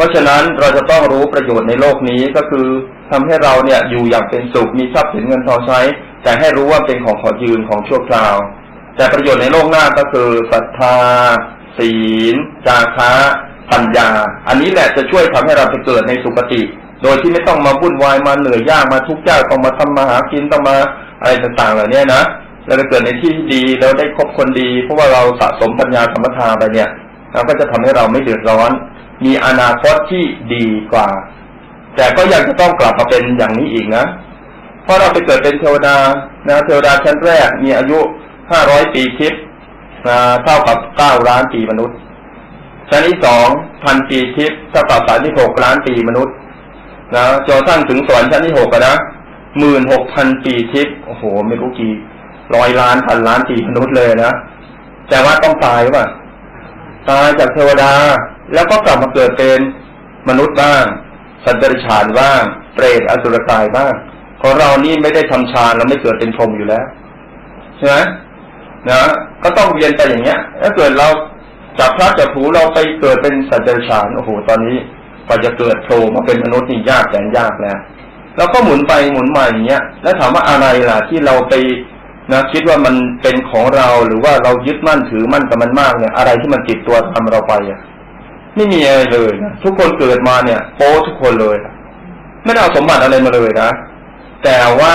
ราะฉะนั้นเราจะต้องรู้ประโยชน์ในโลกนี้ก็คือทำให้เราเนี่ยอยู่อย่างเป็นสุขมีทรัพย์สินเงินทองใช้ แต่ให้รู้ว่าเป็นของขอยืนของชั่วคราว แต่ประโยชน์ในโลกหน้าก็คือศรัทธา ศีล จาคะปัญญา อันนี้แหละจะช่วยทำให้เราไปเกิดในสุคติ โดยที่ไม่ต้องมาวุ่นวายมาเหนื่อยยากมาทุกข์ยากต้องมาทำมาหากินต้องมาอะไรต่างๆเหล่านี้นะเราจะเกิดในที่ที่ดีแล้วได้คบคนดี เพราะว่าเราสะสมปัญญาสมถะไปเนี่ยเราก็จะทำให้เราไม่เดือดร้อน มีอนาคตที่ดีกว่า แต่ก็ยังจะต้องกลับมาเป็นอย่างนี้อีกนะ เพราะเราไปเกิดเป็นเทวดานะเทวดาชั้นแรกมีอายุห้าร้อยปีทิพย์เท่ากับเก้าล้านปีมนุษย์ ชั้นที่สองพันปีทิพย์เท่ากับสามที่หกล้านปีมนุษย์นะจนกระทั่งถึงสวรรค์ชั้นที่หกนะหมื่นหกพันปีทิพย์โอ้โห ไม่รู้กี่ร้อยล้านพันล้านปีมนุษย์เลยนะแต่ว่าต้องตายป่ะตายจากเทวดา แล้วก็กลับมาเกิดเป็นมนุษย์บ้าง สัตว์เดรัจฉานบ้าง เปรตอสุรกายบ้างของเรานี่ไม่ได้ทำฌานเราไม่เกิดเป็นพรหมอยู่แล้วใช่ไหมนะก็ต้องเรียนไปอย่างเงี้ย ถ้าเกิดเราจากพระจากผูเราไปเกิดเป็นสัตว์เดรัจฉานโอ้โหตอนนี้กว่าจะเกิดโผล่มาเป็นมนุษย์นี่ยากแสนยากแล้วเราก็หมุนไปหมุนมาอย่างเงี้ย แล้วถามว่าอะไรล่ะที่เราไปนะคิดว่ามันเป็นของเราหรือว่าเรายึดมั่นถือมั่นกับมันมากเนี่ย อะไรที่มันติดตัวทำเราไปอะ ไม่มีอะไรเลยนะทุกคนเกิดมาเนี่ยโป้ทุกคนเลยไม่ได้เอาสมบัติอะไรมาเลยนะแต่ว่า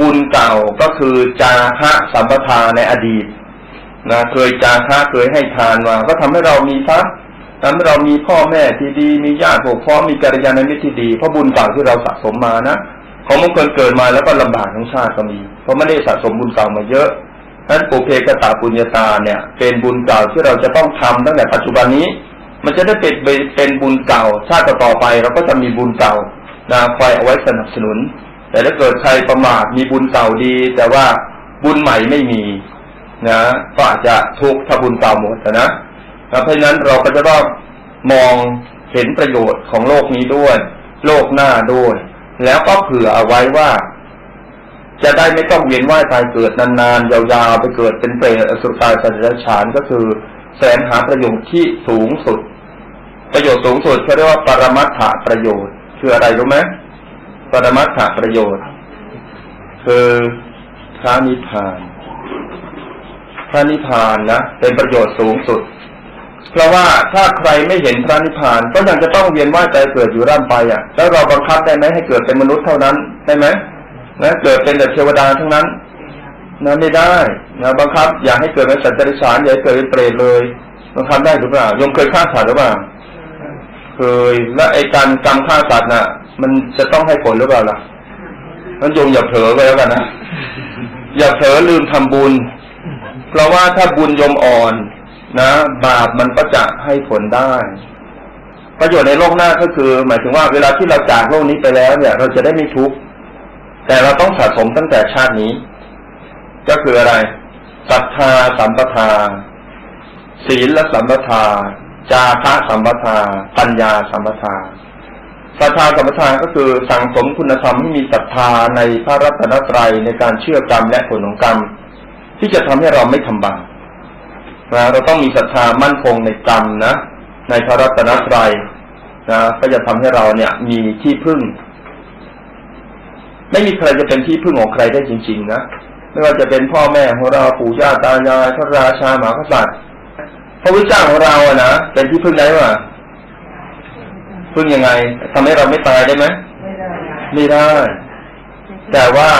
บุญเก่าก็คือจาคะสัมปทาในอดีตนะเคยจาคะเคยให้ทานมาก็ทำให้เรามีทรัพย์ทำให้เรามีพ่อแม่ที่ดี มีญาติพวกพ้องมีกัลยาณมิตรที่ดีเพราะบุญเก่าที่เราสะสมมานะของบางคนเกิดมาแล้วก็ลำบากทั้งชาติก็มีเพราะไม่ได้สะสมบุญเก่ามาเยอะนั้นปุเพกตาปุญญาตาเนี่ย เป็นบุญเก่าที่เราจะต้องทำตั้งแต่ปัจจุบันนี้ มันจะได้เป็นเป็นบุญเก่า ชาติต่อไปเราก็จะมีบุญเก่านะคอยเอาไว้สนับสนุน แต่ถ้าเกิดใครประมาทมีบุญเก่าดี แต่ว่าบุญใหม่ไม่มีนะก็อาจจะทุกข์ถ้าบุญเก่าหมดนะเพราะฉะนั้นเราก็จะต้องมองเห็นประโยชน์ของโลกนี้ด้วย โลกหน้าด้วย แล้วก็เผื่อเอาไว้ว่า จะได้ไม่ต้องเวียนว่ายตายเกิดนานๆยาวๆไปเกิดเป็นเปรตอสุรกายสัตว์เดรัจฉานก็คือแสวงหาประโยชน์ที่สูงสุด ประโยชน์สูงสุดเขาเรียกว่าปรมัตถประโยชน์ คืออะไรรู้ไหมปรมัตถประโยชน์ คือพระนิพพานพระนิพพานนะเป็นประโยชน์สูงสุด เพราะว่าถ้าใครไม่เห็นพระนิพพานก็ยังจะต้องเวียนว่ายใจเกิดอยู่ร่ำไปอะ แล้วเราบังคับได้ไหมให้เกิดเป็นมนุษย์เท่านั้นได้ไหมนะเกิดเป็นแต่เทวดาทั้งนั้นนะไม่ได้นะบังคับ อยากให้เกิดเป็นสัตว์เดรัจฉานอย่าให้เกิดเป็นเปรตเลยบังคับได้หรือเปล่า ยมเคยฆ่าสัตว์หรือเปล่า เคยและไอการกรรมฆ่าสัตว์น่ะ มันจะต้องให้ผลหรือเปล่าล่ะนั้นโยมอย่าเผลอไปแล้วกันนะอย่าเผลอลืมทำบุญ เพราะว่าถ้าบุญโยมอ่อนนะบาปมันก็จะให้ผลได้ ประโยชน์ในโลกหน้าก็คือ หมายถึงว่าเวลาที่เราจากโลกนี้ไปแล้วเนี่ย เราจะได้ไม่ทุกข์แต่เราต้องสะสมตั้งแต่ชาตินี้ ก็คืออะไรศรัทธาสัมปทาศีลและสัมปทา จาคะสัมปทา ปัญญาสัมปทาศรัทธาสัมปทาก็คือสั่งสมคุณธรรมให้มีศรัทธาในพระรัตนตรัยในการเชื่อกรรมและผลของกรรม ที่จะทำให้เราไม่ทำบาปนะเราต้องมีศรัทธามั่นคงในกรรมนะ ในพระรัตนตรัยนะก็จะทำให้เราเนี่ยมีที่พึ่ง ไม่มีใครจะเป็นที่พึ่งของใครได้จริง ๆ นะไม่ว่าจะเป็นพ่อแม่ของเราปู่ย่าตายายพระราชาหมหากษัตริย์ พระวิจาของเราอะนะเป็นที่พึ่งได้ไหมพึ่งยังไงทำให้เราไม่ตายได้ไหมไม่ได้ แต่ว่า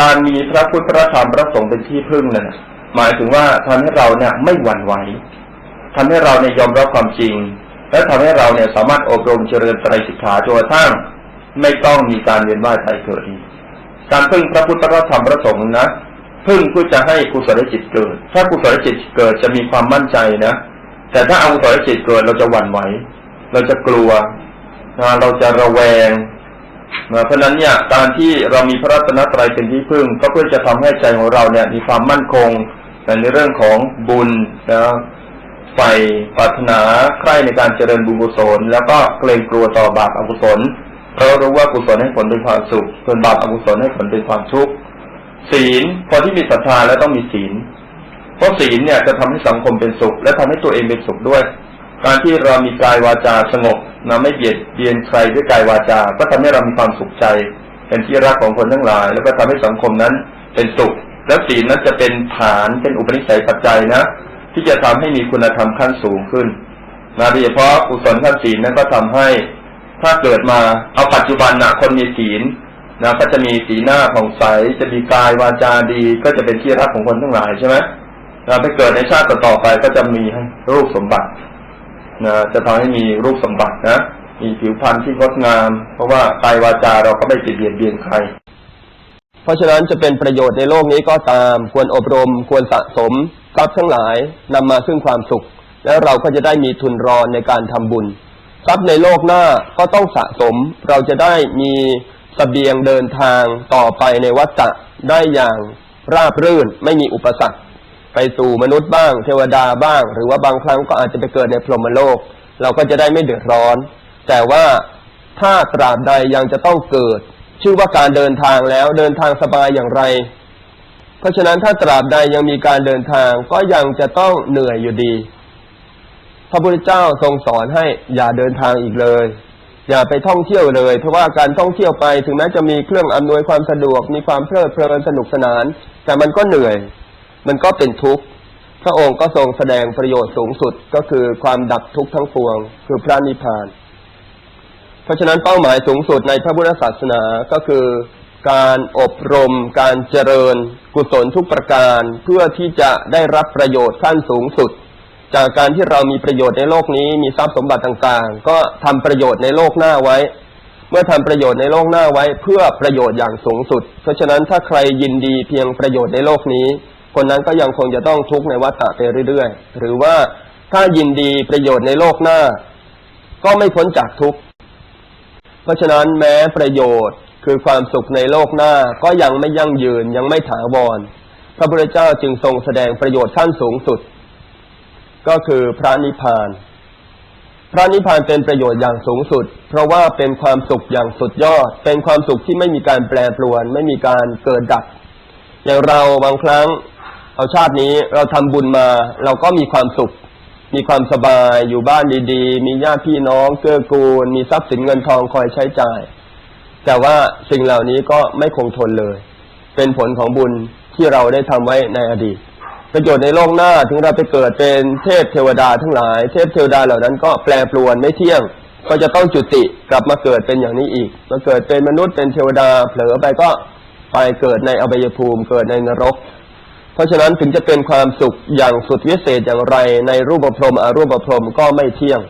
การมีพระพุทธพระธรรมพระสงฆ์เป็นที่พึ่งเนี่ยหมายถึงว่าทำให้เราเนี่ยไม่หวั่นไหวทำให้เราเนี่ยยอมรับความจริง และทำให้เราเนี่ยสามารถอบรมเจริญไตรสิกขาจนกระทั่งไม่ต้องมีการเวียนว่ายตายเกิดการพึ่งพระพุทธพระธรรมพระสงฆ์นะ พึ่งเพื่อจะให้กุศลจิตเกิด ถ้ากุศลจิตเกิดจะมีความมั่นใจนะ แต่ถ้าเอากุศลจิตเกิดเราจะหวั่นไหว เราจะกลัวเราจะระแวงเพราะนั้นเนี่ยการที่เรามีพระรัตนตรัยเป็นที่พึ่ง ก็เพื่อจะทำให้ใจของเราเนี่ย มีความมั่นคงในเรื่องของบุญนะใฝ่ปรารถนาใคร่ในการเจริญบุญกุศล แล้วก็เกรงกลัวต่อบาปอกุศลเพราะรู้ว่ากุศลให้ผลเป็นความสุขส่วนบาปอกุศลให้ผลเป็นความทุกข์ ศีลพอที่มีศรัทธาแล้วต้องมีศีล เพราะศีลเนี่ยจะทำให้สังคมเป็นสุข และทำให้ตัวเองเป็นสุขด้วย การที่เรามีกายวาจาสงบนะไม่เบียดเบียนใครด้วยกายวาจา ก็ทำให้เรามีความสุขใจ เป็นที่รักของคนทั้งหลาย แล้วก็ทำให้สังคมนั้นเป็นสุข แล้วศีลนั้นจะเป็นฐานเป็นอุปนิสัยปัจจัยนะ ที่จะทำให้มีคุณธรรมขั้นสูงขึ้นนะโดยเฉพาะกุศลขั้นศีลนั้นก็ทำให้ถ้าเกิดมาเอาปัจจุบันนะคนมีศีล นะก็จะมีสีหน้าผ่องใสจะมีกายวาจาดี ก็จะเป็นที่รักของคนทั้งหลายใช่ไหมนะไปเกิดในชาติต่อๆไปก็จะมีรูปสมบัตินะจะทำให้มีรูปสมบัตินะมีผิวพรรณที่งดงาม เพราะว่ากายวาจาเราก็ไม่ไปเบียดเบียนใคร เพราะฉะนั้นจะเป็นประโยชน์ในโลกนี้ก็ตามควรอบรม ควรสะสมทรัพย์ทั้งหลายนำมาซึ่งความสุข แล้วเราก็จะได้มีทุนรอนในการทำบุญ ทรัพย์ในโลกหน้าก็ต้องสะสม เราจะได้มี สเสบียงเดินทางต่อไปในวัฏฏะได้อย่างราบรื่นไม่มีอุปสรรค ไปสู่มนุษย์บ้าง เทวดาบ้าง หรือว่าบางครั้งก็อาจจะไปเกิดในพรหมโลก เราก็จะได้ไม่เดือดร้อน แต่ว่าถ้าตราบใดยังจะต้องเกิด ชื่อว่าการเดินทางแล้วเดินทางสบายอย่างไร เพราะฉะนั้นถ้าตราบใดยังมีการเดินทางก็ยังจะต้องเหนื่อยอยู่ดี พระพุทธเจ้าทรงสอนให้อย่าเดินทางอีกเลย อย่าไปท่องเที่ยวเลย เพราะว่าการท่องเที่ยวไปถึงแม้จะมีเครื่องอำนวยความสะดวก มีความเพลิดเพลินสนุกสนาน แต่มันก็เหนื่อย มันก็เป็นทุกข์พระองค์ก็ทรงแสดงประโยชน์สูงสุดก็คือความดับทุกข์ทั้งปวง คือพระนิพพาน เพราะฉะนั้นเป้าหมายสูงสุดในพระพุทธศาสนาก็คือ การอบรม การเจริญ กุศลทุกประการ เพื่อที่จะได้รับประโยชน์ขั้นสูงสุด จากการที่เรามีประโยชน์ในโลกนี้มีทรัพย์สมบัติต่างๆ ก็ทำประโยชน์ในโลกหน้าไว้ เมื่อทำประโยชน์ในโลกหน้าไว้ เพื่อประโยชน์อย่างสูงสุด เพราะฉะนั้นถ้าใครยินดีเพียงประโยชน์ในโลกนี้ คนนั้นก็ยังคงจะต้องทุกข์ในวัฏฏะไปเรื่อยๆ หรือว่าถ้ายินดีประโยชน์ในโลกหน้า ก็ไม่พ้นจากทุกข์ เพราะฉะนั้นแม้ประโยชน์คือความสุขในโลกหน้าก็ยังไม่ยั่งยืนยังไม่ถาวร พระพุทธเจ้าจึงทรงแสดงประโยชน์ขั้นสูงสุด ก็คือพระนิพพาน พระนิพพานเป็นประโยชน์อย่างสูงสุด เพราะว่าเป็นความสุขอย่างสุดยอด เป็นความสุขที่ไม่มีการแปรปรวน ไม่มีการเกิดดับ อย่างเราบางครั้งเอาชาตินี้เราทำบุญมา เราก็มีความสุข มีความสบายอยู่บ้านดีๆ มีญาติพี่น้องเกื้อกูล มีทรัพย์สินเงินทองคอยใช้จ่าย แต่ว่าสิ่งเหล่านี้ก็ไม่คงทนเลย เป็นผลของบุญที่เราได้ทำไว้ในอดีต ประโยชน์ในโลกหน้าถึงเราไปเกิดเป็นเทพเทวดาทั้งหลาย เทพเทวดาเหล่านั้นก็แปรปรวนไม่เที่ยง ก็จะต้องจุติกลับมาเกิดเป็นอย่างนี้อีก มาเกิดเป็นมนุษย์เป็นเทวดาเผลอไปก็ไปเกิดในอบายภูมิเกิดในนรก เพราะฉะนั้นถึงจะเป็นความสุขอย่างสุดวิเศษอย่างไรในรูปพรหมอรูปพรหมก็ไม่เที่ยง